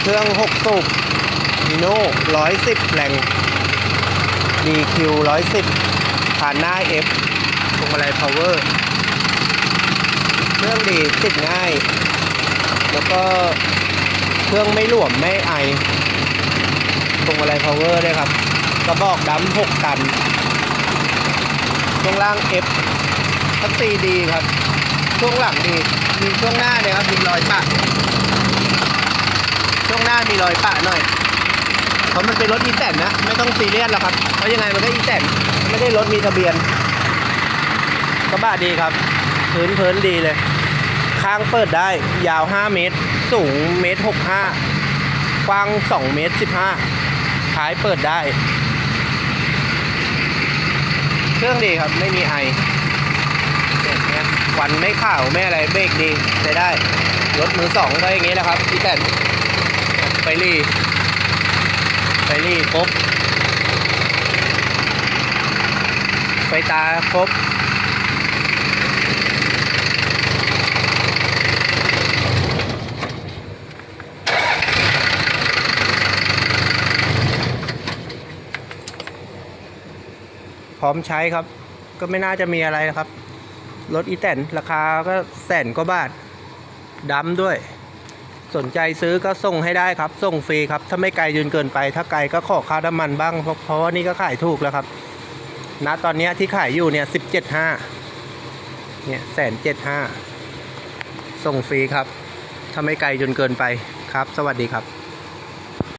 เครื่อง 6 สูบมิโน่110 แรง DQ 110ผ่านหน้า F พวงมาลัย power เครื่องดีติดง่าย แล้วก็เครื่องไม่หลวมไม่ไอพวงมาลัย power ด้วยครับ กระบอกดำ6 ตันช่วงล่าง F ทักซีดีครับ ช่วงหลังดี มีช่วงหน้าเนี่ยครับมีรอยปะามีรอยปะหน่อย เพราะมันเป็นรถอีแตนนะ ไม่ต้องซีเรียสหรอกครับ เพราะยังไงมันก็อีแตนไม่ได้รถมีทะเบียนกระบะดีครับ พื้นพื้นดีเลย ข้างเปิดได้ยาว 5 เมตร สูงเมตร 65 กว้าง 2 เมตร 15ท้ายเปิดได้ เครื่องดีครับไม่มีไอควันไม่ข่าวไม่อะไรเบรกดีใช้ได้รถมือสองก็อย่างนี้แหละครับพี่แต่ ไปรีไปรีครบ ไฟตาครบ พร้อมใช้ครับ ก็ไม่น่าจะมีอะไรนะครับ รถอีแตนราคาก็แสนกว่าบาทดำด้วย สนใจซื้อก็ส่งให้ได้ครับ ส่งฟรีครับ ถ้าไม่ไกลจนเกินไป ถ้าไกลก็ขอค่าน้ำมันบ้าง เพราะเพราะว่านี่ก็ขายถูกแล้วครับณตอนนี้ที่ขายอยู่เนี่ยสิบเจ็ดห้าเนี่ยแสนเจ็ดห้าส่งฟรีครับ ถ้าไม่ไกลจนเกินไปครับ สวัสดีครับ